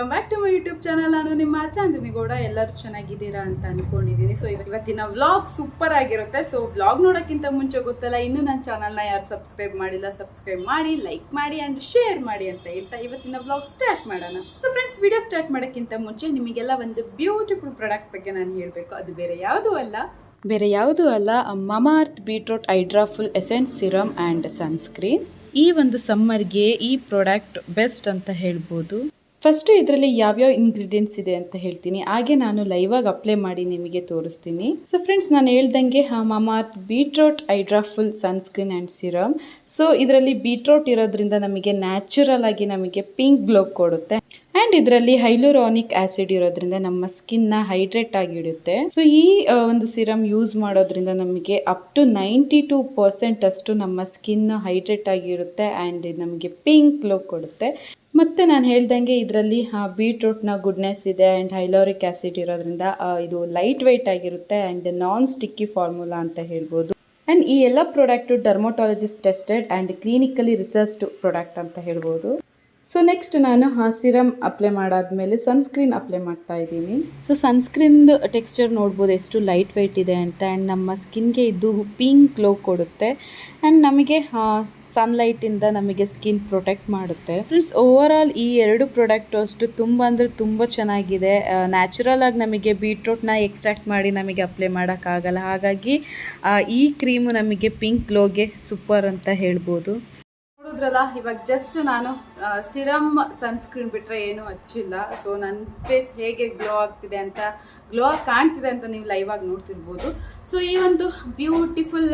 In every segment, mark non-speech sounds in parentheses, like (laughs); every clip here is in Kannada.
Welcome back to my YouTube channel ನಾನು ನಿಮ್ಮ ಚಾಂದಿನಿ ಗೌಡ. ಎಲ್ಲರೂ ಚೆನ್ನಾಗಿದ್ದೀರಾ ಅಂತ ಅನ್ಕೊಂಡಿದ್ದೀನಿ. ಸೊ ಇವತ್ತಿನ ವ್ಲಾಗ್ ಸೂಪರ್ ಆಗಿರುತ್ತೆ. ಸೊ ವ್ಲಾಗ್ ನೋಡೋಕ್ಕಿಂತ ಮುಂಚೆ ಗೊತ್ತಲ್ಲ ಇನ್ನೂ ನನ್ನ ಚಾನಲ್ನ ಯಾರು ಸಬ್ಸ್ಕ್ರೈಬ್ ಮಾಡಿಲ್ಲ ಸಬ್ಸ್ಕ್ರೈಬ್ ಮಾಡಿ ಲೈಕ್ ಮಾಡಿ ಆ್ಯಂಡ್ ಶೇರ್ ಮಾಡಿ ಅಂತ ಹೇಳ್ತಾ ಇವತ್ತಿನ ವ್ಲಾಗ್ ಸ್ಟಾರ್ಟ್ ಮಾಡೋಣ. ಸೊ ಫ್ರೆಂಡ್ಸ್ ವಿಡಿಯೋ ಸ್ಟಾರ್ಟ್ ಮಾಡೋಕ್ಕಿಂತ ಮುಂಚೆ ನಿಮಗೆಲ್ಲ ಒಂದು ಬ್ಯೂಟಿಫುಲ್ ಪ್ರಾಡಕ್ಟ್ ಬಗ್ಗೆ ನಾನು ಹೇಳಬೇಕು. ಅದು ಬೇರೆ ಯಾವುದೂ ಅಲ್ಲ. ಬೇರೆ ಯಾವುದೂ ಅಲ್ಲ. Mamaearth beetroot hydraful essence serum and sunscreen. ಈ ಒಂದು ಸಮ್ಮರ್ಗೆ ಈ ಪ್ರಾಡಕ್ಟ್ ಬೆಸ್ಟ್ ಅಂತ ಹೇಳ್ಬೋದು. ಫಸ್ಟು ಇದರಲ್ಲಿ ಯಾವ್ಯಾವ ಇಂಗ್ರೀಡಿಯೆಂಟ್ಸ್ ಇದೆ ಅಂತ ಹೇಳ್ತೀನಿ. ಹಾಗೆ ನಾನು ಲೈವಾಗಿ ಅಪ್ಲೈ ಮಾಡಿ ನಿಮಗೆ ತೋರಿಸ್ತೀನಿ. ಸೊ ಫ್ರೆಂಡ್ಸ್ ನಾನು ಹೇಳ್ದಂಗೆ Mamaearth beetroot hydraful sunscreen and serum so ಇದರಲ್ಲಿ ಬೀಟ್ರೋಟ್ ಇರೋದ್ರಿಂದ ನಮಗೆ ನ್ಯಾಚುರಲ್ ಆಗಿ ನಮಗೆ ಪಿಂಕ್ ಗ್ಲೋ ಕೊಡುತ್ತೆ. ಆ್ಯಂಡ್ ಇದರಲ್ಲಿ ಹೈಲೂರಾನಿಕ್ ಆಸಿಡ್ ಇರೋದ್ರಿಂದ ನಮ್ಮ ಸ್ಕಿನ್ನ ಹೈಡ್ರೇಟ್ ಆಗಿಡುತ್ತೆ ಸೊ ಈ ಒಂದು ಸಿರಮ್ ಯೂಸ್ ಮಾಡೋದ್ರಿಂದ ನಮಗೆ up to ninety two percent ಅಷ್ಟು ನಮ್ಮ ಸ್ಕಿನ್ ಹೈಡ್ರೇಟ್ ಆಗಿರುತ್ತೆ ಆ್ಯಂಡ್ ನಮಗೆ ಪಿಂಕ್ ಗ್ಲೋ ಕೊಡುತ್ತೆ. ಮತ್ತು ನಾನು ಹೇಳ್ದಂಗೆ ಇದರಲ್ಲಿ ಬೀಟ್ರೂಟ್ನ ಗುಡ್ನೆಸ್ ಇದೆ ಆ್ಯಂಡ್ ಹೈಲೋರಿಕ್ ಆ್ಯಸಿಡ್ ಇರೋದ್ರಿಂದ ಇದು ಲೈಟ್ ವೆಯ್ಟ್ ಆಗಿರುತ್ತೆ ಆ್ಯಂಡ್ ನಾನ್ ಸ್ಟಿಕ್ಕಿ ಫಾರ್ಮುಲಾ ಅಂತ ಹೇಳ್ಬೋದು. ಆ್ಯಂಡ್ ಈ ಎಲ್ಲ product dermatologist tested and clinically researched product ಅಂತ ಹೇಳ್ಬೋದು. ಸೊ ನೆಕ್ಸ್ಟ್ ನಾನು ಆ ಸಿರಮ್ ಅಪ್ಲೈ ಮಾಡಾದ್ಮೇಲೆ ಸನ್ಸ್ಕ್ರೀನ್ ಅಪ್ಲೈ ಮಾಡ್ತಾ ಇದ್ದೀನಿ. ಸೊ ಸನ್ಸ್ಕ್ರೀನ್ದು ಟೆಕ್ಸ್ಚರ್ ನೋಡ್ಬೋದು ಎಷ್ಟು ಲೈಟ್ ವೆಯ್ಟ್ ಇದೆ ಅಂತ ಆ್ಯಂಡ್ ನಮ್ಮ ಸ್ಕಿನ್ಗೆ ಇದು ಪಿಂಕ್ ಗ್ಲೋ ಕೊಡುತ್ತೆ. ಆ್ಯಂಡ್ ನಮಗೆ ಸನ್ಲೈಟಿಂದ ನಮಗೆ ಸ್ಕಿನ್ ಪ್ರೊಟೆಕ್ಟ್ ಮಾಡುತ್ತೆ. ಫ್ರೆಂಡ್ಸ್ ಓವರ್ ಆಲ್ ಈ ಎರಡು ಪ್ರಾಡಕ್ಟ್ ಅಷ್ಟು ತುಂಬ ಅಂದರೆ ತುಂಬ ಚೆನ್ನಾಗಿದೆ. ನ್ಯಾಚುರಲ್ ಆಗಿ ನಮಗೆ ಬೀಟ್ರೂಟ್ನ ಎಕ್ಸ್ಟ್ರಾಕ್ಟ್ ಮಾಡಿ ನಮಗೆ ಅಪ್ಲೈ ಮಾಡೋಕ್ಕಾಗಲ್ಲ ಹಾಗಾಗಿ ಈ ಕ್ರೀಮು ನಮಗೆ ಪಿಂಕ್ ಗ್ಲೋಗೆ ಸೂಪರ್ ಅಂತ ಹೇಳ್ಬೋದು. ನೋಡಿದ್ರಲ್ಲ ಇವಾಗ ಜಸ್ಟ್ ನಾನು ಸಿರಮ್ ಸನ್ಸ್ಕ್ರೀನ್ ಬಿಟ್ರೆ ಏನು ಹಚ್ಚಿಲ್ಲ. ಸೊ ನನ್ನ ಫೇಸ್ ಹೇಗೆ ಗ್ಲೋ ಆಗ್ತಿದೆ ಅಂತ ಗ್ಲೋ ಆಗಿ ಕಾಣ್ತಿದೆ ಅಂತ ನೀವು ಲೈವ್ ಆಗಿ ನೋಡ್ತಿರ್ಬೋದು. ಸೊ ಈ ಒಂದು beautiful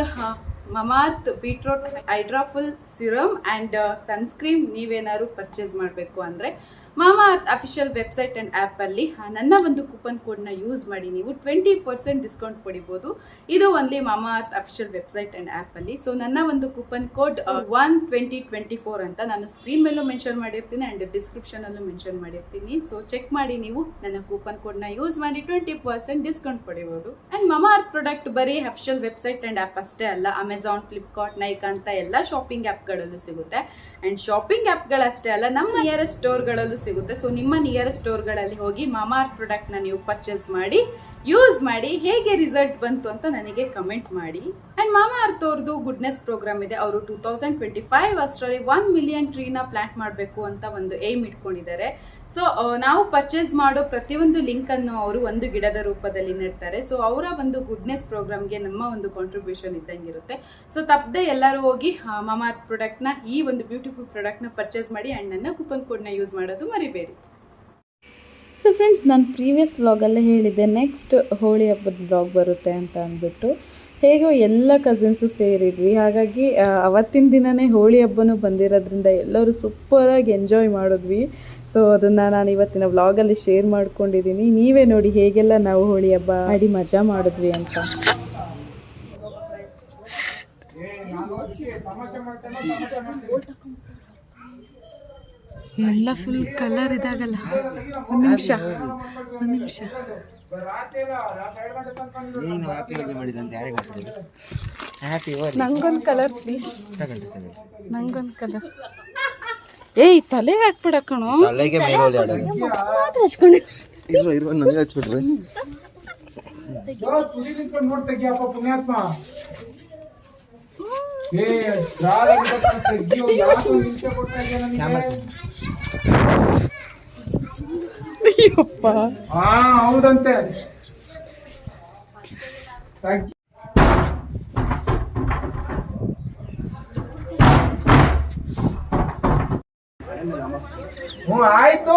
Mamaearth beetroot hydraful serum and sunscreen ನೀವೇನಾದ್ರು ಪರ್ಚೇಸ್ ಮಾಡಬೇಕು ಅಂದರೆ ಮಾಮಾರ್ತ್ ಅಫಿಷಿಯಲ್ ವೆಬ್ಸೈಟ್ ಆ್ಯಂಡ್ ಆ್ಯಪಲ್ಲಿ ನನ್ನ ಒಂದು ಕೂಪನ್ ಕೋಡ್ನ ಯೂಸ್ ಮಾಡಿ ನೀವು ಟ್ವೆಂಟಿ ಪರ್ಸೆಂಟ್ ಡಿಸ್ಕೌಂಟ್ ಪಡಿಬೋದು ಇದು only Mamaearth official website and ಆ್ಯಪಲ್ಲಿ ಸೊ ನನ್ನ ಒಂದು coupon code one twenty twenty four ಅಂತ ನಾನು ಸ್ಕ್ರೀನ್ ಮೇಲೂ ಮೆನ್ಷನ್ ಮಾಡಿರ್ತೀನಿ ಆ್ಯಂಡ್ ಡಿಸ್ಕ್ರಿಪ್ಷನಲ್ಲೂ ಮೆನ್ಷನ್ ಮಾಡಿರ್ತೀನಿ. ಸೊ ಚೆಕ್ ಮಾಡಿ ನೀವು ನನ್ನ ಕೂಪನ್ ಕೋಡ್ನ ಯೂಸ್ ಮಾಡಿ ಟ್ವೆಂಟಿ ಪರ್ಸೆಂಟ್ ಡಿಸ್ಕೌಂಟ್ ಪಡಿಬೋದು ಆ್ಯಂಡ್ ಮಾಮಾ ಅರ್ತ್ ಪ್ರಾಡಕ್ಟ್ ಬರೀ ಅಫಿಷಿಯಲ್ ವೆಬ್ಸೈಟ್ ಆ್ಯಂಡ್ ಆ್ಯಪ್ ಅಷ್ಟೇ ಅಲ್ಲ ಅಮೆಝಾನ್ ಫ್ಲಿಪ್ಕಾರ್ಟ್ ನೈಕ್ ಅಂತ ಎಲ್ಲ ಶಾಪಿಂಗ್ ಆ್ಯಪ್ಗಳಲ್ಲೂ ಸಿಗುತ್ತೆ. ಆ್ಯಂಡ್ ಶಾಪಿಂಗ್ ಆ್ಯಪ್ಗಳಷ್ಟೇ ಅಲ್ಲ, ನಮ್ಮ ನಿಯರೆಸ್ಟ್ ಸ್ಟೋರ್ಗಳಲ್ಲೂ ಸಿಗುತ್ತೆ. ಸೊ ನಿಮ್ಮ ನಿಯರೆಸ್ಟ್ ಸ್ಟೋರ್ಗಳಲ್ಲಿ ಹೋಗಿ ಮಾಮಾರ್ ಪ್ರಾಡಕ್ಟ್ನ ನೀವು ಪರ್ಚೇಸ್ ಮಾಡಿ ಯೂಸ್ ಮಾಡಿ ಹೇಗೆ ರಿಸಲ್ಟ್ ಬಂತು ಅಂತ ನನಗೆ ಕಮೆಂಟ್ ಮಾಡಿ. ಆ್ಯಂಡ್ ಮಾಮಾ ಅರ್ಥ ಅವ್ರದ್ದು ಗುಡ್ನೆಸ್ ಪ್ರೋಗ್ರಾಮ್ ಇದೆ. ಅವರು ಟೂ ತೌಸಂಡ್ ಟ್ವೆಂಟಿ ಫೈವ್ ಅಷ್ಟರಲ್ಲಿ ಒನ್ ಮಿಲಿಯನ್ ಟ್ರೀನ ಪ್ಲಾಂಟ್ ಮಾಡಬೇಕು ಅಂತ ಒಂದು ಏಮ್ ಇಟ್ಕೊಂಡಿದ್ದಾರೆ. ಸೊ ನಾವು ಪರ್ಚೇಸ್ ಮಾಡೋ ಪ್ರತಿಯೊಂದು ಲಿಂಕನ್ನು ಅವರು ಒಂದು ಗಿಡದ ರೂಪದಲ್ಲಿ ನೀಡ್ತಾರೆ. ಸೊ ಅವರ ಒಂದು ಗುಡ್ನೆಸ್ ಪ್ರೋಗ್ರಾಮ್ಗೆ ನಮ್ಮ ಒಂದು ಕಾಂಟ್ರಿಬ್ಯೂಷನ್ ಇದ್ದಂಗಿರುತ್ತೆ. ಸೊ ತಪ್ಪದೆ ಎಲ್ಲರೂ ಹೋಗಿ ಮಾಮಾ ಅರ್ತ್ ಪ್ರಾಡಕ್ಟ್ನ ಈ ಒಂದು ಬ್ಯೂಟಿಫುಲ್ ಪ್ರಾಡಕ್ಟ್ನ ಪರ್ಚೇಸ್ ಮಾಡಿ ನನ್ನ ಕೂಪನ್ ಕೋಡ್ನ ಯೂಸ್ ಮಾಡೋದು ಮರಿಬೇಡಿ. ಸೊ ಫ್ರೆಂಡ್ಸ್ ನಾನು ಪ್ರೀವಿಯಸ್ ವ್ಲಾಗಲ್ಲೇ ಹೇಳಿದ್ದೆ ನೆಕ್ಸ್ಟ್ ಹೋಳಿ ಹಬ್ಬದ ಬ್ಲಾಗ್ ಬರುತ್ತೆ ಅಂತ ಅಂದ್ಬಿಟ್ಟು. ಹೇಗೋ ಎಲ್ಲ ಕಸಿನ್ಸು ಸೇರಿದ್ವಿ. ಹಾಗಾಗಿ ಅವತ್ತಿನ ದಿನವೇ ಹೋಳಿ ಹಬ್ಬನೂ ಬಂದಿರೋದ್ರಿಂದ ಎಲ್ಲರೂ ಸೂಪರಾಗಿ ಎಂಜಾಯ್ ಮಾಡಿದ್ವಿ. ಸೊ ಅದನ್ನು ನಾನು ಇವತ್ತಿನ ವ್ಲಾಗಲ್ಲಿ ಶೇರ್ ಮಾಡ್ಕೊಂಡಿದ್ದೀನಿ ನೀವೇ ನೋಡಿ ಹೇಗೆಲ್ಲ ನಾವು ಹೋಳಿ ಹಬ್ಬ ಮಾಡಿ ಮಜಾ ಮಾಡಿದ್ವಿ ಅಂತ. ಎಲ್ಲ ಫುಲ್ ಕಲರ್ ಇದಾಗಲ್ಲ. ಒಂದು ನಿಮಿಷ. ಒಂದು ನಿಮಿಷ. ನಂಗೊಂದು ಕಲರ್ ಪ್ಲೀಸ್ ನಂಗೊಂದು ಕಲರ್ ಏಯ್ ತಲೆ ಹಾಕ್ಬಿಡ ಕಣೋ. ತಲೆಗೆ ಇರೋ ಇರೋ ನನಗೆ ಹಚ್ಬಿಟ್ರಿ. ಪುಣ್ಯಾತ್ಮ. ಅಯ್ಯಪ್ಪ. ಹಾ ಹೌದಂತೆ. ಹ್ಞೂ ಆಯ್ತು.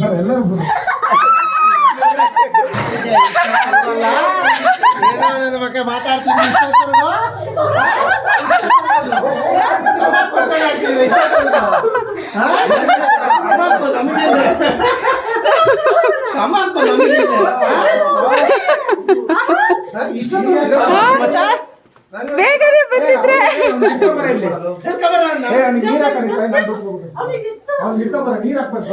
ಬರ್ರಿ, ಎಲ್ಲರೂ ಬರ್ರಿ. ಬೇಗನೆ ಬಂದಿದ್ರೆ ನೀರ್ ಹಾಕ್ಬೇಕು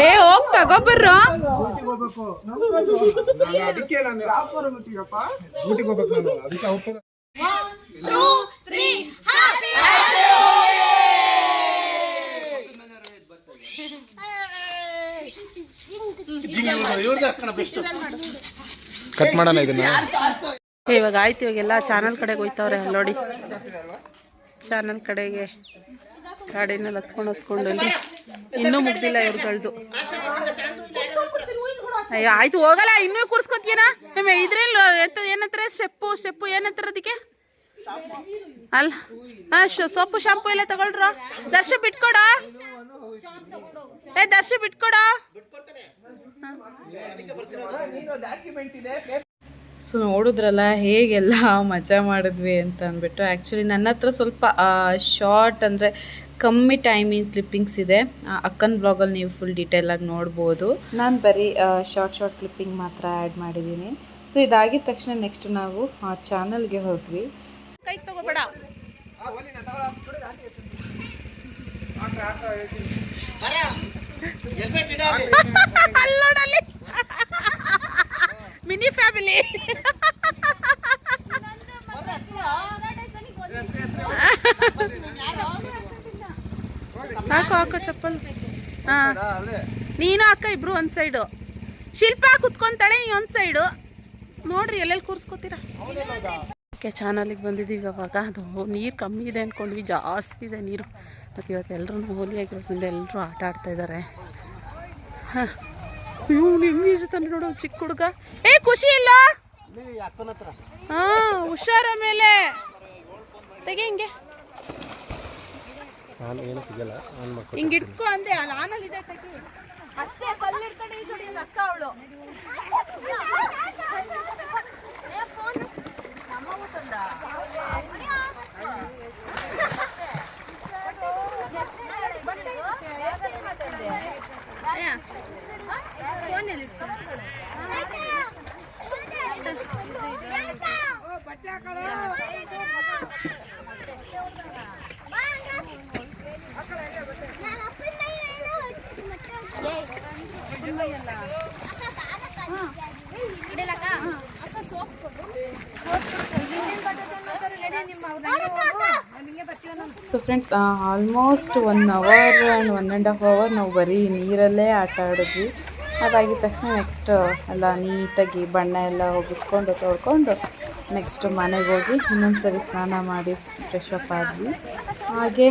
ನಾನು ಹೋಗ್ತಾ ಗೊಬ್ಬರ ಕಟ್ ಮಾಡೋಣ ಇದನ್ನ. ಇವಾಗ ಆಯ್ತು ಇವಾಗೆಲ್ಲ ಚಾನಲ್ ಕಡೆಗೆ ಹೋಯ್ತವ್ರೆ ನೋಡಿ. ಚಾನಲ್ ಕಡೆಗೆ ಗಾಡಿನೆಲ್ಲ ಹತ್ಕೊಂಡು ಹತ್ಕೊಂಡು ಅಲ್ಲಿ ಇನ್ನೂ ಮುಗ್ದಿಲ್ಲ ಇವ್ರುಗಳ್ದು. ಅಯ್ಯೋ ಆಯ್ತು ಹೋಗಲ್ಲ ಇನ್ನೂ ಕೂರ್ಸ್ಕೊತೀನ ನಿಮ್ಮ ಇದ್ರಲ್ಲಿ ಏನತ್ರ ಏನಂತಾರೆ? ಸ್ಟೆಪ್ಪು ಸ್ಟೆಪ್ಪು ಏನತ್ರ ಅದಕ್ಕೆ? ಅಲ್ಲ ಹಾ ಸೋಪು ಶಾಂಪು ಎಲ್ಲ ತಗೊಳ್ರ? ದರ್ಶ ಬಿಟ್ಕೊಡ? ಏ ದರ್ಶ ಬಿಟ್ಕೊಡ? ಸೊ ನೋಡಿದ್ರಲ್ಲ ಹೇಗೆಲ್ಲ ಮಜಾ ಮಾಡಿದ್ವಿ ಅಂತ ಅಂದ್ಬಿಟ್ಟು. ಆ್ಯಕ್ಚುಲಿ ನನ್ನ ಹತ್ರ ಸ್ವಲ್ಪ ಶಾರ್ಟ್ ಅಂದರೆ ಕಮ್ಮಿ ಟೈಮಿಂಗ್ ಕ್ಲಿಪ್ಪಿಂಗ್ಸ್ ಇದೆ. ಅಕ್ಕನ ಬ್ಲಾಗಲ್ಲಿ ನೀವು ಫುಲ್ ಡೀಟೇಲಾಗಿ ನೋಡ್ಬೋದು. ನಾನು ಬರೀ ಶಾರ್ಟ್ ಶಾರ್ಟ್ ಕ್ಲಿಪ್ಪಿಂಗ್ ಮಾತ್ರ ಆ್ಯಡ್ ಮಾಡಿದ್ದೀನಿ. ಸೊ ಇದಾಗಿದ ತಕ್ಷಣ ನೆಕ್ಸ್ಟ್ ನಾವು ಆ ಚಾನಲ್ಗೆ ಹೊರಟ್ವಿ ಕೈ ತಗೋಬೇಡ. ಅಲ್ಲೋಡಲ್ಲಿ ಮಿನಿ ಫ್ಯಾಮಿಲಿ. ಹಾಕು ಹಾಕು, ಚಪ್ಪಲ್. ಹಾ. ನೀನು ಅಕ್ಕ ಇಬ್ರು ಒಂದ್ ಸೈಡು ಶಿಲ್ಪ ಕುತ್ಕೊಂತಾಳೆ, ನೀ ಒಂದ್ ಸೈಡು ನೋಡ್ರಿ, ಎಲ್ಲೆಲ್ಲಿ ಕೂರಿಸ್ಕೋತೀರಾ? ಓಕೆ ಚಾನಲಿಗೆ ಬಂದಿದ್ದೀವಿ ಅವಾಗ. ಅದು ನೀರು ಕಮ್ಮಿ ಇದೆ ಅಂದ್ಕೊಂಡ್ವಿ ಜಾಸ್ತಿ ಇದೆ ನೀರು. ಮತ್ತು ಇವತ್ತು ಎಲ್ಲರೂ ಹೋಲಿ ಆಗಿರೋದ್ರಿಂದ ಎಲ್ಲರೂ ಆಟ ಆಡ್ತಾ ಇದ್ದಾರೆ ಹಾಂ. ಇವ್ನು ಹೆಂಗೆ ಈಜುತ್ತಾನೆ ನೋಡು ಚಿಕ್ಕ ಹುಡುಗ. ಏ ಖುಷಿ ಇಲ್ಲ? ಹಾ ಹುಷಾರ ಮೇಲೆ. ತೆಗೆ ಹಿಂಗೆ. ಹಿಂಗೆ ಇಟ್ಕೊ ಅಂದೆ ಅಲ್ಲಿ ತೆಗಿ. ಅಷ್ಟೇ ಕಲ್ಲಿಡ್ಕೊಂಡು ಜೋಡಿ ಅಕ್ಕ ಅವಳು. So friends almost one hour and one and half hour ನಾವು ಬರೀ ನೀರಲ್ಲೇ ಆಟ ಆಡಿದ್ವಿ. ಅದಾಗಿದ ತಕ್ಷಣ ನೆಕ್ಸ್ಟ್ ಎಲ್ಲ ನೀಟಾಗಿ ಬಣ್ಣ ಎಲ್ಲ ಹೋಗಿಸ್ಕೊಂಡು ತೊಳ್ಕೊಂಡು ನೆಕ್ಸ್ಟ್ ಮನೆಗೆ ಹೋಗಿ ಇನ್ನೊಂದು ಸರಿ ಸ್ನಾನ ಮಾಡಿ ಫ್ರೆಶ್ ಅಪ್ ಆದ್ವಿ. ಹಾಗೆ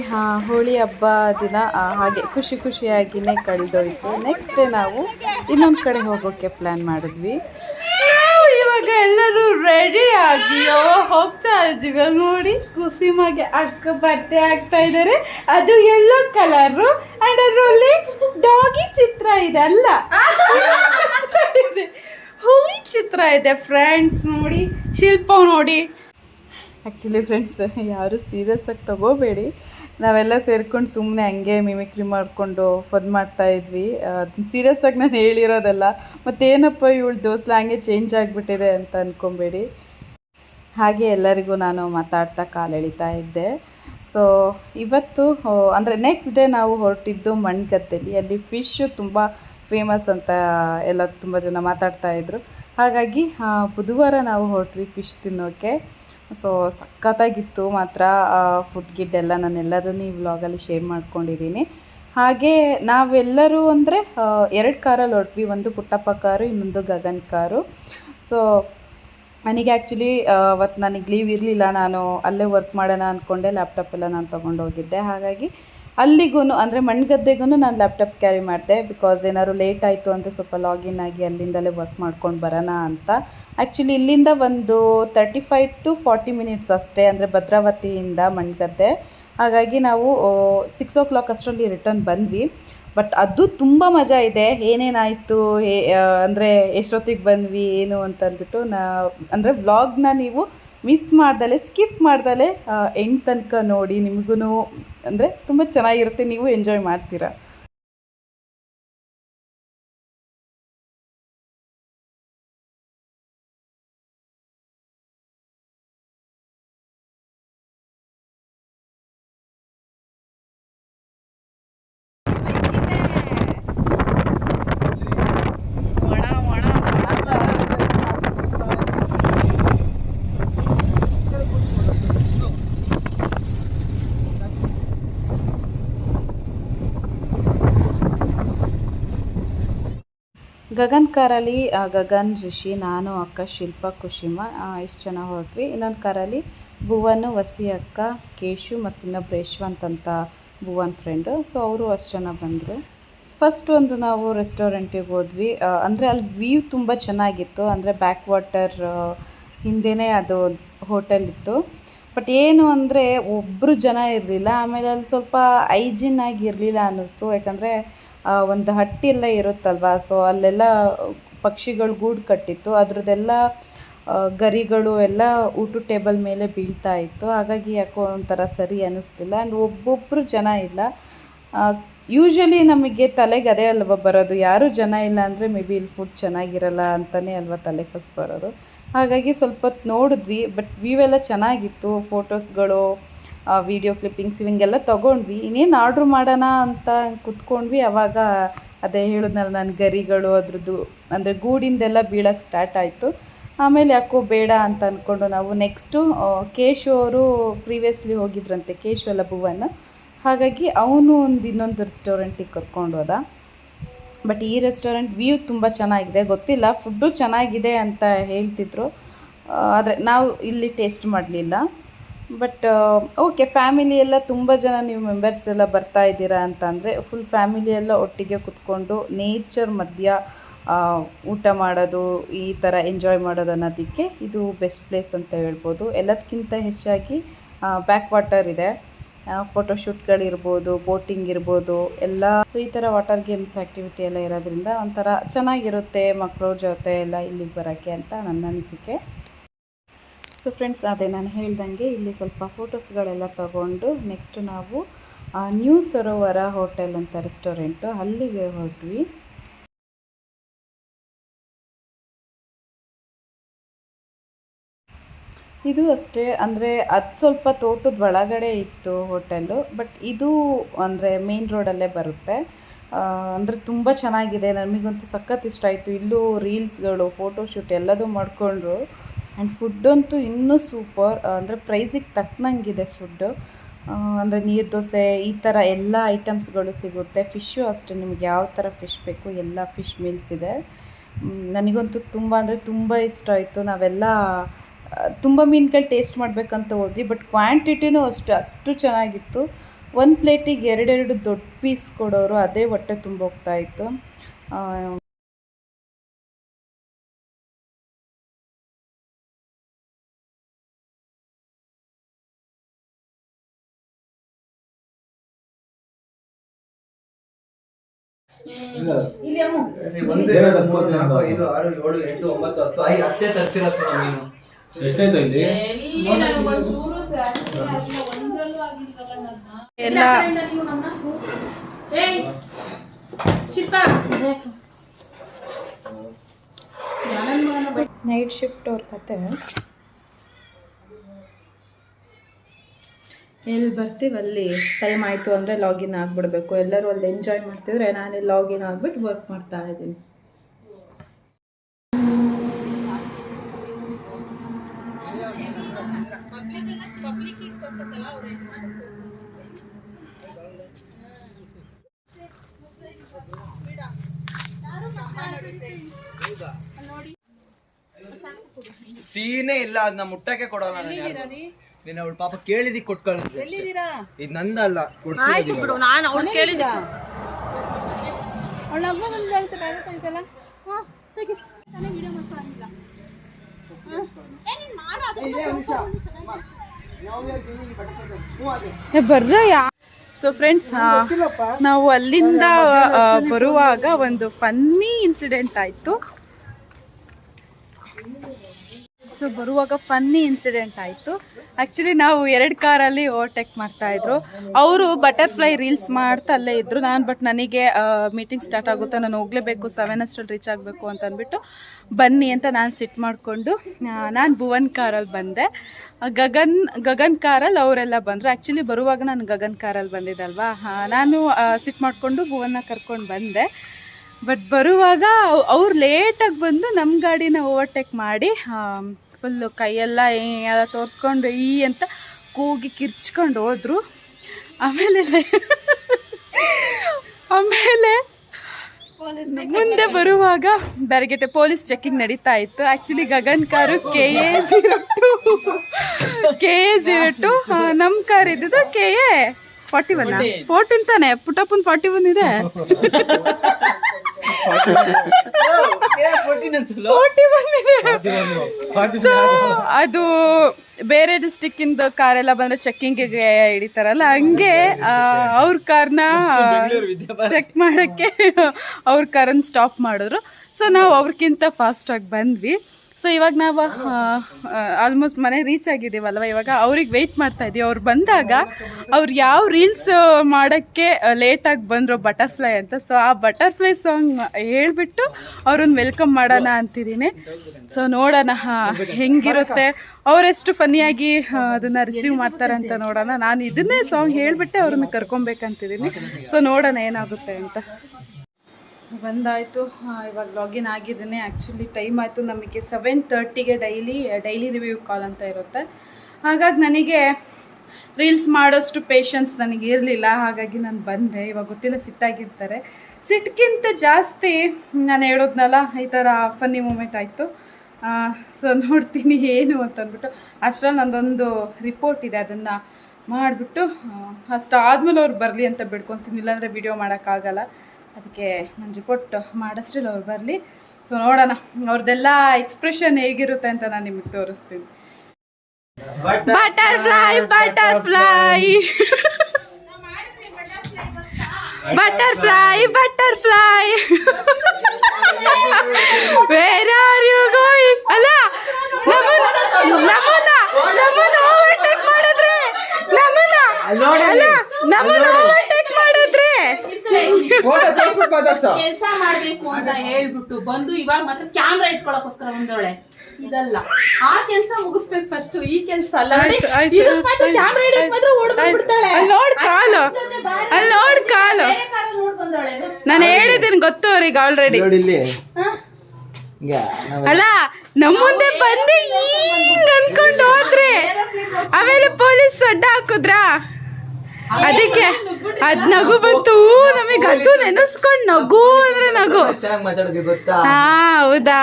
ಹೋಳಿ ಹಬ್ಬ ದಿನ ಹಾಗೆ ಖುಷಿ ಖುಷಿಯಾಗಿಯೇ ಕಳೆದೋಯ್ತು. ನೆಕ್ಸ್ಟ್ ಡೇ ನಾವು ಇನ್ನೊಂದು ಕಡೆ ಹೋಗೋಕ್ಕೆ ಪ್ಲ್ಯಾನ್ ಮಾಡಿದ್ವಿ. ಎಲ್ಲರೂ ರೆಡಿ ಆಗಿ ಓ, ಹೋಗ್ತಾ ಇದ್ದೀವಿ. ನೋಡಿ ಕುಸಿಮಾಗೆ ಅಕ್ಕ ಬಟ್ಟೆ ಹಾಕ್ತಾ ಇದ್ದಾರೆ ಅದು ಎಲ್ಲೋ ಕಲರು ಅಂಡ್ ಅದರಲ್ಲಿ ಡಾಗಿ ಚಿತ್ರ ಇದೆ ಅಲ್ಲ. (laughs) ಹುಲಿ ಚಿತ್ರ ಇದೆ ಫ್ರೆಂಡ್ಸ್ ನೋಡಿ ಶಿಲ್ಪ ನೋಡಿ. ಆ್ಯಕ್ಚುಲಿ ಫ್ರೆಂಡ್ಸ್ (laughs) ಯಾರು ಸೀರಿಯಸ್ ಆಗಿ ತಗೋಬೇಡಿ. ನಾವೆಲ್ಲ ಸೇರ್ಕೊಂಡು ಸುಮ್ಮನೆ ಹಂಗೆ ಮಿಮಿಕ್ರಿ ಮಾಡಿಕೊಂಡು ಫನ್ ಮಾಡ್ತಾ ಇದ್ವಿ. ಸೀರಿಯಸ್ ಆಗಿ ನಾನು ಹೇಳಿರೋದಲ್ಲ. ಮತ್ತೇನಪ್ಪ ದೋಸ್ಲ ಹಂಗೆ ಚೇಂಜ್ ಆಗಿಬಿಟ್ಟಿದೆ ಅಂತ ಅಂದ್ಕೊಬೇಡಿ ಹಾಗೆ ಎಲ್ಲರಿಗೂ ನಾನು ಮಾತಾಡ್ತಾ ಕಾಲು ಎಳಿತಾ ಇದ್ದೆ. ಸೊ ಇವತ್ತು ಅಂದರೆ ನೆಕ್ಸ್ಟ್ ಡೇ ನಾವು ಹೊರಟಿದ್ದು ಮಣ್ಗದ್ದೆಲಿ. ಅಲ್ಲಿ ಫಿಶ್ಶು ತುಂಬ ಫೇಮಸ್ ಅಂತ ಎಲ್ಲ ತುಂಬ ಜನ ಮಾತಾಡ್ತಾ ಇದ್ರು. ಹಾಗಾಗಿ ಬುಧವಾರ ನಾವು ಹೊರಟ್ವಿ ಫಿಶ್ ತಿನ್ನೋಕ್ಕೆ ಸೊ ಸಖತ್ತಾಗಿತ್ತು ಮಾತ್ರ ಫುಡ್ ಗಿಡ್ ಎಲ್ಲ. ನಾನು ಎಲ್ಲದನ್ನು ಈ ವ್ಲಾಗಲ್ಲಿ ಶೇರ್ ಮಾಡ್ಕೊಂಡಿದ್ದೀನಿ. ಹಾಗೆ ನಾವೆಲ್ಲರೂ ಅಂದರೆ ಎರಡು ಕಾರಲ್ಲಿ ಹೊರಟ್ವಿ. ಒಂದು ಪುಟ್ಟಪ್ಪ ಕಾರು, ಇನ್ನೊಂದು ಗಗನ್ ಕಾರು. ಸೊ ನನಗೆ ಆ್ಯಕ್ಚುಲಿ ಅವತ್ತು ನನಗೆ ಲೀವ್ ಇರಲಿಲ್ಲ. ನಾನು ಅಲ್ಲೇ ವರ್ಕ್ ಮಾಡೋಣ ಅಂದ್ಕೊಂಡೆ ಲ್ಯಾಪ್ಟಾಪೆಲ್ಲ ನಾನು ತೊಗೊಂಡೋಗಿದ್ದೆ ಹಾಗಾಗಿ ಅಲ್ಲಿಗೂ ಅಂದರೆ ಮಣ್ಗದ್ದೆಗೂ ನಾನು ಲ್ಯಾಪ್ಟಾಪ್ ಕ್ಯಾರಿ ಮಾಡಿದೆ ಬಿಕಾಸ್ ಏನಾದ್ರು ಲೇಟ್ ಆಯಿತು ಅಂದರೆ ಸ್ವಲ್ಪ ಲಾಗಿನ್ ಆಗಿ ಅಲ್ಲಿಂದಲೇ ವರ್ಕ್ ಮಾಡ್ಕೊಂಡು ಬರೋಣ ಅಂತ. ಆ್ಯಕ್ಚುಲಿ ಇಲ್ಲಿಂದ ಒಂದು thirty five to forty minutes ಅಷ್ಟೇ, ಅಂದರೆ ಭದ್ರಾವತಿಯಿಂದ ಮಣ್ಗದ್ದೆ. ಹಾಗಾಗಿ ನಾವು ಸಿಕ್ಸ್ ಓ ಕ್ಲಾಕ್ ಅಷ್ಟರಲ್ಲಿ ರಿಟರ್ನ್ ಬಂದ್ವಿ. ಬಟ್ ಅದು ತುಂಬ ಮಜಾ ಇದೆ. ಏನೇನಾಯಿತು, ಹೇ ಅಂದರೆ ಎಷ್ಟೊತ್ತಿಗೆ ಬಂದ್ವಿ, ಏನು ಅಂತ ಅಂದ್ಬಿಟ್ಟು ನಾ, ಅಂದರೆ ವ್ಲಾಗ್ನ ನೀವು ಮಿಸ್ ಮಾಡ್ದಲೆ ಸ್ಕಿಪ್ ಮಾಡ್ದಲೆ ಎಂಡ್ ತನಕ ನೋಡಿ ನಿಮಗೂ ಅಂದರೆ ತುಂಬ ಚೆನ್ನಾಗಿರುತ್ತೆ ನೀವು ಎಂಜಾಯ್ ಮಾಡ್ತೀರಾ. ಗಗನ್ ಕಾರಲ್ಲಿ ಗಗನ್, ರಿಷಿ, ನಾನು, ಅಕ್ಕ, ಶಿಲ್ಪ, ಕುಶಿಮ ಇಷ್ಟು ಜನ ಹೋದ್ವಿ. ಇನ್ನೊಂದು ಕಾರಲ್ಲಿ ಭುವನ್ ವಸಿ ಅಕ್ಕ ಕೇಶು ಮತ್ತು ಇನ್ನೊಬ್ಬರು ಯಶವಂತ್ ಅಂತ ಭುವನ್ ಫ್ರೆಂಡು ಸೊ ಅವರು ಅಷ್ಟು ಜನ ಬಂದರು. ಫಸ್ಟ್ ಒಂದು ನಾವು ರೆಸ್ಟೋರೆಂಟಿಗೆ ಹೋದ್ವಿ. ಅಂದರೆ ಅಲ್ಲಿ ವ್ಯೂ ತುಂಬ ಚೆನ್ನಾಗಿತ್ತು. ಅಂದರೆ ಬ್ಯಾಕ್ ವಾಟರ್ ಹಿಂದೆಯೇ ಅದು ಹೋಟೆಲ್ ಇತ್ತು. ಬಟ್ ಏನು ಅಂದರೆ ಒಬ್ಬರು ಜನ ಇರಲಿಲ್ಲ. ಆಮೇಲೆ ಅಲ್ಲಿ ಸ್ವಲ್ಪ ಐಜಿನ್ ಆಗಿರಲಿಲ್ಲ ಅನ್ನಿಸ್ತು. ಯಾಕಂದರೆ ಒಂದು ಹಟ್ಟಿ ಎಲ್ಲ ಇರುತ್ತಲ್ವಾ? ಸೊ ಅಲ್ಲೆಲ್ಲ ಪಕ್ಷಿಗಳು ಗೂಡು ಕಟ್ಟಿತ್ತು. ಅದ್ರದ್ದೆಲ್ಲ ಗರಿಗಳು ಎಲ್ಲ ಊಟ ಟೇಬಲ್ ಮೇಲೆ ಬೀಳ್ತಾ ಇತ್ತು. ಹಾಗಾಗಿ ಯಾಕೋ ಒಂಥರ ಸರಿ ಅನ್ನಿಸ್ತಿಲ್ಲ ಆ್ಯಂಡ್ ಒಬ್ಬೊಬ್ಬರು ಜನ ಇಲ್ಲ. ಯೂಶ್ವಲಿ ನಮಗೆ ತಲೆಗೆ ಅದೇ ಅಲ್ವ ಬರೋದು. ಯಾರೂ ಜನ ಇಲ್ಲ ಅಂದರೆ ಮೇ ಬಿ ಇಲ್ಲಿ ಫುಡ್ ಚೆನ್ನಾಗಿರಲ್ಲ ಅಂತಲೇ ಅಲ್ವಾ ತಲೆ ಫಸ್ಟ್ ಬರೋದು. ಹಾಗಾಗಿ ಸ್ವಲ್ಪ ಹೊತ್ತು ನೋಡಿದ್ವಿ. ಬಟ್ ವ್ಯೂ ಎಲ್ಲ ಚೆನ್ನಾಗಿತ್ತು. ಫೋಟೋಸ್ಗಳು ವಿಡಿಯೋ ಕ್ಲಿಪ್ಪಿಂಗ್ಸ್ ಇವಂಗೆಲ್ಲ ತೊಗೊಂಡ್ವಿ. ಇನ್ನೇನು ಆರ್ಡ್ರ್ ಮಾಡೋಣ ಅಂತ ಕುತ್ಕೊಂಡ್ವಿ. ಅವಾಗ ಅದೇ ಹೇಳಿದ್ನಲ್ಲ ನನ್ನ ಗರಿಗಳು ಅದ್ರದ್ದು, ಅಂದರೆ ಗೂಡಿಂದೆಲ್ಲ ಬೀಳಕ್ಕೆ ಸ್ಟಾರ್ಟ್ ಆಯಿತು. ಆಮೇಲೆ ಯಾಕೋ ಬೇಡ ಅಂತ ಅಂದ್ಕೊಂಡು ನಾವು ನೆಕ್ಸ್ಟು ಕೇಶು ಅವರು ಪ್ರೀವಿಯಸ್ಲಿ ಹೋಗಿದ್ರಂತೆ, ಕೇಶು ಅಲ್ಲ ಭುವನ್ ಹಾಗಾಗಿ ಅವನು ಒಂದು ಇನ್ನೊಂದು ರೆಸ್ಟೋರೆಂಟಿಗೆ ಕರ್ಕೊಂಡು ಹೋದ. ಬಟ್ ಈ ರೆಸ್ಟೋರೆಂಟ್ ವ್ಯೂ ತುಂಬ ಚೆನ್ನಾಗಿದೆ. ಗೊತ್ತಿಲ್ಲ ಫುಡ್ಡು ಚೆನ್ನಾಗಿದೆ ಅಂತ ಹೇಳ್ತಿದ್ರು. ಆದರೆ ನಾವು ಇಲ್ಲಿ ಟೇಸ್ಟ್ ಮಾಡಲಿಲ್ಲ. ಬಟ್ ಓಕೆ ಫ್ಯಾಮಿಲಿ ಎಲ್ಲ ತುಂಬ ಜನ ನೀವು ಮೆಂಬರ್ಸ್ ಎಲ್ಲ ಬರ್ತಾ ಇದ್ದೀರಾ ಅಂತ ಅಂದರೆ ಫುಲ್ ಫ್ಯಾಮಿಲಿ ಎಲ್ಲ ಒಟ್ಟಿಗೆ ಕುತ್ಕೊಂಡು ನೇಚರ್ ಮಧ್ಯ ಊಟ ಮಾಡೋದು, ಈ ಥರ ಎಂಜಾಯ್ ಮಾಡೋದು ಅನ್ನೋದಕ್ಕೆ ಇದು ಬೆಸ್ಟ್ ಪ್ಲೇಸ್ ಅಂತ ಹೇಳ್ಬೋದು. ಎಲ್ಲದಕ್ಕಿಂತ ಹೆಚ್ಚಾಗಿ ಬ್ಯಾಕ್ ವಾಟರ್ ಇದೆ. ಫೋಟೋಶೂಟ್ಗಳಿರ್ಬೋದು ಬೋಟಿಂಗ್ ಇರ್ಬೋದು, ಎಲ್ಲ. ಸೊ ಈ ಥರ ವಾಟರ್ ಗೇಮ್ಸ್ ಆ್ಯಕ್ಟಿವಿಟಿ ಎಲ್ಲ ಇರೋದ್ರಿಂದ ಒಂಥರ ಚೆನ್ನಾಗಿರುತ್ತೆ ಮಕ್ಕಳ ಜೊತೆ ಎಲ್ಲ ಇಲ್ಲಿಗೆ ಬರೋಕ್ಕೆ ಅಂತ ನನ್ನ ಅನಿಸಿಕೆ. ಸೊ ಫ್ರೆಂಡ್ಸ್ ಅದೇ ನಾನು ಹೇಳ್ದಂಗೆ ಇಲ್ಲಿ ಸ್ವಲ್ಪ ಫೋಟೋಸ್ಗಳೆಲ್ಲ ತಗೊಂಡು ನೆಕ್ಸ್ಟ್ ನಾವು ನ್ಯೂ ಸರೋವರ ಹೋಟೆಲ್ ಅಂತ ರೆಸ್ಟೋರೆಂಟು ಅಲ್ಲಿಗೆ ಹೊರಟ್ವಿ ಇದು ಅಷ್ಟೇ, ಅಂದರೆ ಅದು ಸ್ವಲ್ಪ ತೋಟದ ಒಳಗಡೆ ಇತ್ತು ಹೋಟೆಲು ಬಟ್ ಇದು ಅಂದರೆ ಮೇನ್ ರೋಡಲ್ಲೇ ಬರುತ್ತೆ. ಅಂದರೆ ತುಂಬ ಚೆನ್ನಾಗಿದೆ. ನಮಗಂತೂ ಸಖತ್ ಇಷ್ಟ ಆಯಿತು. ಇಲ್ಲೂ ರೀಲ್ಸ್ಗಳು ಫೋಟೋಶೂಟ್ ಎಲ್ಲದೂ ಮಾಡಿಕೊಂಡ್ರು. ಆ್ಯಂಡ್ ಫುಡ್ ಅಂತೂ ಇನ್ನೂ ಸೂಪರ್ ಅಂದರೆ ಪ್ರೈಸಿಗೆ ತಕ್ಕನಂಗಿದೆ ಫುಡ್ಡು ಅಂದರೆ ನೀರು ದೋಸೆ, ಈ ಥರ ಎಲ್ಲ ಐಟಮ್ಸ್ಗಳು ಸಿಗುತ್ತೆ. ಫಿಶ್ಶು ಅಷ್ಟೇ, ನಿಮ್ಗೆ ಯಾವ ಥರ ಫಿಶ್ ಬೇಕು, ಎಲ್ಲ ಫಿಶ್ ಮೀಲ್ಸ್ ಇದೆ. ನನಗಂತೂ ತುಂಬ, ಅಂದರೆ ತುಂಬ ಇಷ್ಟ ಆಯಿತು. ನಾವೆಲ್ಲ ತುಂಬ ಮೀನುಗಳು ಟೇಸ್ಟ್ ಮಾಡಬೇಕಂತ ಹೋದ್ವಿ ಬಟ್ ಕ್ವಾಂಟಿಟಿನೂ ಅಷ್ಟು ಅಷ್ಟು ಚೆನ್ನಾಗಿತ್ತು. ಒಂದು ಪ್ಲೇಟಿಗೆ ಎರಡೆರಡು ದೊಡ್ಡ ಪೀಸ್ ಕೊಡೋರು, ಅದೇ ಹೊಟ್ಟೆ ತುಂಬ ಹೋಗ್ತಾ ಐದು ಆರು ಏಳು ಎಂಟು ಒಂಬತ್ತು ಹತ್ತು ಐದು ಹತ್ತೇ ನೀನು ಎಷ್ಟಾಯ್ತು ಇಲ್ಲಿ? ಎಲ್ಲ ನೈಟ್ ಶಿಫ್ಟ್ ಅವ್ರ ಕತೆ. ಎಲ್ಲಿ ಬರ್ತೀವಿ ಅಲ್ಲಿ ಟೈಮ್ ಆಯಿತು ಅಂದರೆ ಲಾಗಿನ್ ಆಗಿಬಿಡ್ಬೇಕು. ಎಲ್ಲರೂ ಅಲ್ಲಿ ಎಂಜಾಯ್ ಮಾಡ್ತಿದ್ರೆ ನಾನು ಲಾಗಿನ್ ಆಗಿಬಿಟ್ಟು ವರ್ಕ್ ಮಾಡ್ತಾ ಇದ್ದೀನಿ. ಸೀನೇ ಇಲ್ಲ ಅದನ್ನ ಮುಟ್ಟಕ್ಕೆ ಕೊಡಲ್ಲ ನಾನು ಅವಳು ಪಾಪ ಕೇಳಿದಿ ಕೊಟ್ಟು. ಇದು ನಂದಲ್ಲ ಕೊಡ್ಸಿರೋದು ಅವ್ನು ಕೇಳಿದ್ದೆ. ಬರ್ರ ಸೊ ಫ್ರೆಂಡ್ಸ್ ನಾವು ಅಲ್ಲಿಂದ ಆ, ಬರುವಾಗ ಒಂದು ಫನ್ನಿ ಇನ್ಸಿಡೆಂಟ್ ಆಯಿತು. ಸೊ ಬರುವಾಗ ಫನ್ನಿ ಇನ್ಸಿಡೆಂಟ್ ಆಯಿತು. ಆ್ಯಕ್ಚುಲಿ ನಾವು ಎರಡು ಕಾರಲ್ಲಿ ಓವರ್ಟೇಕ್ ಮಾಡ್ತಾಯಿದ್ರು ಅವರು ಬಟರ್ಫ್ಲೈ ರೀಲ್ಸ್ ಮಾಡ್ತಾ ಅಲ್ಲೇ ಇದ್ದರು ನಾನು ಬಟ್ ನನಗೆ ಮೀಟಿಂಗ್ ಸ್ಟಾರ್ಟ್ ಆಗುತ್ತೆ ನಾನು ಹೋಗಲೇಬೇಕು ಸೆವೆನ್ ಅಷ್ಟರಲ್ಲಿ ರೀಚ್ ಆಗಬೇಕು ಅಂತ ಅಂದ್ಬಿಟ್ಟು ಬನ್ನಿ ಅಂತ ನಾನು ಸಿಟ್ ಮಾಡಿಕೊಂಡು ನಾನು ಭುವನ್ ಕಾರಲ್ಲಿ ಬಂದೆ. ಗಗನ್ ಗಗನ್ ಕಾರಲ್ಲಿ ಅವರೆಲ್ಲ ಬಂದರು. ಆ್ಯಕ್ಚುಲಿ ಬರುವಾಗ ನಾನು ಗಗನ್ ಕಾರಲ್ಲಿ ಬಂದಿದ್ದಲ್ವಾ? ಹಾಂ, ನಾನು ಸಿಟ್ ಮಾಡಿಕೊಂಡು ಭುವನ್ನ ಕರ್ಕೊಂಡು ಬಂದೆ. ಬಟ್ ಬರುವಾಗ ಅವ್ರು ಲೇಟಾಗಿ ಬಂದು ನಮ್ಮ ಗಾಡಿನ ಓವರ್ಟೇಕ್ ಮಾಡಿ ಫುಲ್ಲು ಕೈಯೆಲ್ಲ ಎಲ್ಲ ತೋರಿಸ್ಕೊಂಡು ಈ ಅಂತ ಕೂಗಿ ಕಿರ್ಚ್ಕೊಂಡು ಹೋದ್ರು. ಆಮೇಲೆ ಆಮೇಲೆ ಮುಂದೆ ಬರುವಾಗ ಬ್ಯಾರಿಗೇಟೆ ಪೊಲೀಸ್ ಚೆಕಿಂಗ್ ನಡೀತಾ ಇತ್ತು. Actually Gagan car K A zero two K A zero two ನಮ್ಮ ಕಾರ್ ಇದ್ದಿದ್ದು K A forty one fourteen ತಾನೆ? ಪುಟಪ್ಪನ್ ಫಾರ್ಟಿ ಒನ್ ಇದೆ? (laughs) ಸೊ ಅದು ಬೇರೆ ಡಿಸ್ಟಿಕ್ಕಿಂದ ಕಾರೆಲ್ಲ ಬಂದರೆ ಚೆಕ್ಕಿಂಗಿಗೆ ಹಿಡಿತಾರಲ್ಲ ಹಂಗೆ ಅವ್ರ ಕಾರ್ನ ಚೆಕ್ ಮಾಡೋಕ್ಕೆ ಅವ್ರ ಕಾರನ್ನು ಸ್ಟಾಪ್ ಮಾಡಿದ್ರು. ಸೊ ನಾವು ಫಾಸ್ಟ್ ಫಾಸ್ಟಾಗಿ ಬಂದ್ವಿ. ಸೊ ಇವಾಗ ನಾವು ಆಲ್ಮೋಸ್ಟ್ ಮನೆ ರೀಚ್ ಆಗಿದ್ದೀವಲ್ವ? ಇವಾಗ ಅವ್ರಿಗೆ ವೆಯ್ಟ್ ಮಾಡ್ತಾ ಇದ್ದೀವಿ. ಅವ್ರು ಬಂದಾಗ ಅವ್ರು ಯಾವ ರೀಲ್ಸ್ ಮಾಡೋಕ್ಕೆ ಲೇಟಾಗಿ ಬಂದರು ಬಟರ್ಫ್ಲೈ ಅಂತ. ಸೊ ಆ ಬಟರ್ಫ್ಲೈ ಸಾಂಗ್ ಹೇಳಿಬಿಟ್ಟು ಅವ್ರನ್ನ ವೆಲ್ಕಮ್ ಮಾಡೋಣ ಅಂತಿದ್ದೀನಿ. ಸೊ ನೋಡೋಣ, ಹಾಂ, ಹೆಂಗಿರುತ್ತೆ. ಅವರೆಷ್ಟು ಫನ್ನಿಯಾಗಿ ಅದನ್ನು ರಿಸೀವ್ ಮಾಡ್ತಾರೆ ಅಂತ ನೋಡೋಣ. ನಾನು ಇದನ್ನೇ ಸಾಂಗ್ ಹೇಳಿಬಿಟ್ಟೆ ಅವ್ರನ್ನ ಕರ್ಕೊಬೇಕಂತಿದ್ದೀನಿ. ಸೊ ನೋಡೋಣ ಏನಾಗುತ್ತೆ ಅಂತ. ಸೊ ಬಂದಾಯಿತು ಇವಾಗ ಲಾಗಿನ್ ಆಗಿದ್ದೇನೆ. ಆ್ಯಕ್ಚುಲಿ ಟೈಮ್ ಆಯಿತು ನಮಗೆ ಸೆವೆನ್ ತರ್ಟಿಗೆ ಡೈಲಿ ಡೈಲಿ ರಿವ್ಯೂ ಕಾಲ್ ಅಂತ ಇರುತ್ತೆ. ಹಾಗಾಗಿ ನನಗೆ ರೀಲ್ಸ್ ಮಾಡೋಷ್ಟು ಪೇಷನ್ಸ್ ನನಗೆ ಇರಲಿಲ್ಲ. ಹಾಗಾಗಿ ನಾನು ಬಂದೆ. ಇವಾಗ ಗೊತ್ತಿಲ್ಲ ಸಿಟ್ಟಾಗಿರ್ತಾರೆ ಸಿಟ್ಗಿಂತ ಜಾಸ್ತಿ ನಾನು ಹೇಳೋದ್ನಲ್ಲ, ಈ ಥರ ಫನ್ನಿ ಮೂಮೆಂಟ್ ಆಯಿತು. ಸೊ ನೋಡ್ತೀನಿ ಏನು ಅಂತ ಅಂದ್ಬಿಟ್ಟು. ಅಷ್ಟರಲ್ಲಿ ನಂದೊಂದು ರಿಪೋರ್ಟ್ ಇದೆ, ಅದನ್ನು ಮಾಡಿಬಿಟ್ಟು ಅಷ್ಟಾದ್ಮೇಲೆ ಅವ್ರು ಬರಲಿ ಅಂತ ಬಿಡ್ಕೊತೀನಿ. ಇಲ್ಲಾಂದರೆ ವಿಡಿಯೋ ಮಾಡೋಕ್ಕಾಗಲ್ಲ. ಅದಕ್ಕೆ ನಾನು ರಿಪೋರ್ಟ್ ಮಾಡೋಷ್ಟ್ರಲ್ಲಿ ಅವ್ರು ಬರಲಿ. ಸೊ ನೋಡೋಣ. ಅವ್ರದ್ದೆಲ್ಲ ಎಕ್ಸ್ಪ್ರೆಷನ್ ಹೇಗಿರುತ್ತೆ ಅಂತ ನಾನು ನಿಮಗೆ ತೋರಿಸ್ತೀನಿ. Butterfly butterfly butterfly butterfly where are you going ಅಲ್ಲ ನಮ್ಮನ್ನ ನಮ್ಮನ್ನ ಓವರ್ಟೇಕ್ ಮಾಡಿದ್ರೆ. ನಮ್ಮನ್ನ ಅಲ್ಲ ನಮ್ಮನ್ನ ಓವರ್ಟೇಕ್ ಮಾಡಿದ್ರೆ ಫೋಟೋ ತೋರಿಸ್ಬಿಟ್ಟು ಮಾತಾಡ್ಸೋ ಕೆಲಸ ಮಾಡ್ಬೇಕು ಅಂತ ಹೇಳ್ಬಿಟ್ಟು ಬಂದು ಇವಾಗ ಮಾತ್ರ ಕ್ಯಾಮ್ರಾ ಇಟ್ಕೊಳಕೋಸ್ಕರ ಒಂದೊಳೆ ಇದಲ್ಲ. ಆ ಕೆಲಸ ಮುಗಿಸ್ಬೇಕು ಫಸ್ಟ್ ಈ ಕೆಲಸ ಅಲ್ಲ. ನೋಡಿ. ಕ್ಯಾಮ್ರಾ ಹಿಡಿಯಕ್ ಮಾತ್ರ ಕಾಲು. ಅಲ್ಲಿ ನೋಡ್ ನಾನು ಹೇಳಿದ್ದೀನಿ ಗೊತ್ತು ಅವ್ರಿಗೆ ಆಲ್ರೆಡಿ ನೋಡಿ ಇಲ್ಲಿ. ಹಾ? ಅಲ್ಲ ನಮ್ಮ ಮುಂದೆ ಬಂದು ಹಿಂಗ್ ಅನ್ಕೊಂಡು ಹೋದ್ರೆ ಆಮೇಲೆ ಪೊಲೀಸ್ ಅಡ್ಡ ಹಾಕುದ್ರಾ? ಅದಕ್ಕೆ ಅದ್ ನಗು ಬಂತು ನಮಗೆ ಅದು ನೆನಸ್ಕೊಂಡ್ ನಗು ಅಂದ್ರೆ ನಗು. ಹಾ ಹೌದಾ?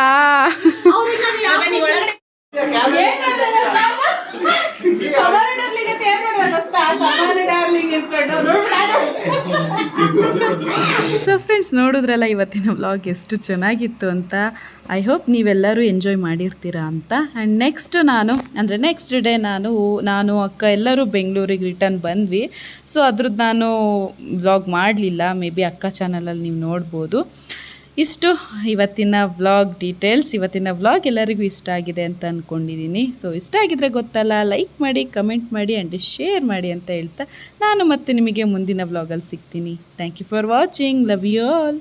ಸೊ ಫ್ರೆಂಡ್ಸ್ ನೋಡಿದ್ರಲ್ಲ ಇವತ್ತಿನ ವ್ಲಾಗ್ ಎಷ್ಟು ಚೆನ್ನಾಗಿತ್ತು ಅಂತ. ಐ ಹೋಪ್ ನೀವೆಲ್ಲರೂ ಎಂಜಾಯ್ ಮಾಡಿರ್ತೀರಾ ಅಂತ. ಆ್ಯಂಡ್ ನೆಕ್ಸ್ಟ್ ನಾನು ಅಂದರೆ ನೆಕ್ಸ್ಟ್ ಡೇ ನಾನು ನಾನು ಅಕ್ಕ ಎಲ್ಲರೂ ಬೆಂಗಳೂರಿಗೆ ರಿಟರ್ನ್ ಬಂದ್ವಿ. ಸೊ ಅದ್ರದ್ದು ನಾನು ವ್ಲಾಗ್ ಮಾಡಲಿಲ್ಲ. ಮೇ ಬಿ ಅಕ್ಕ ಚಾನಲಲ್ಲಿ ನೀವು ನೋಡ್ಬೋದು. ಇಷ್ಟು ಇವತ್ತಿನ ವ್ಲಾಗ್ ಡೀಟೇಲ್ಸ್, ಇವತ್ತಿನ ವ್ಲಾಗ್ ಎಲ್ಲರಿಗೂ ಇಷ್ಟ ಆಗಿದೆ ಅಂತ ಅಂದ್ಕೊಂಡಿದ್ದೀನಿ ಸೊ ಇಷ್ಟ ಆಗಿದ್ರೆ ಗೊತ್ತಲ್ಲ ಲೈಕ್ ಮಾಡಿ ಕಮೆಂಟ್ ಮಾಡಿ ಆ್ಯಂಡ್ ಶೇರ್ ಮಾಡಿ ಅಂತ ಹೇಳ್ತಾ ನಾನು ಮತ್ತೆ ನಿಮಗೆ ಮುಂದಿನ ವ್ಲಾಗಲ್ಲಿ ಸಿಗ್ತೀನಿ. Thank you for watching love you all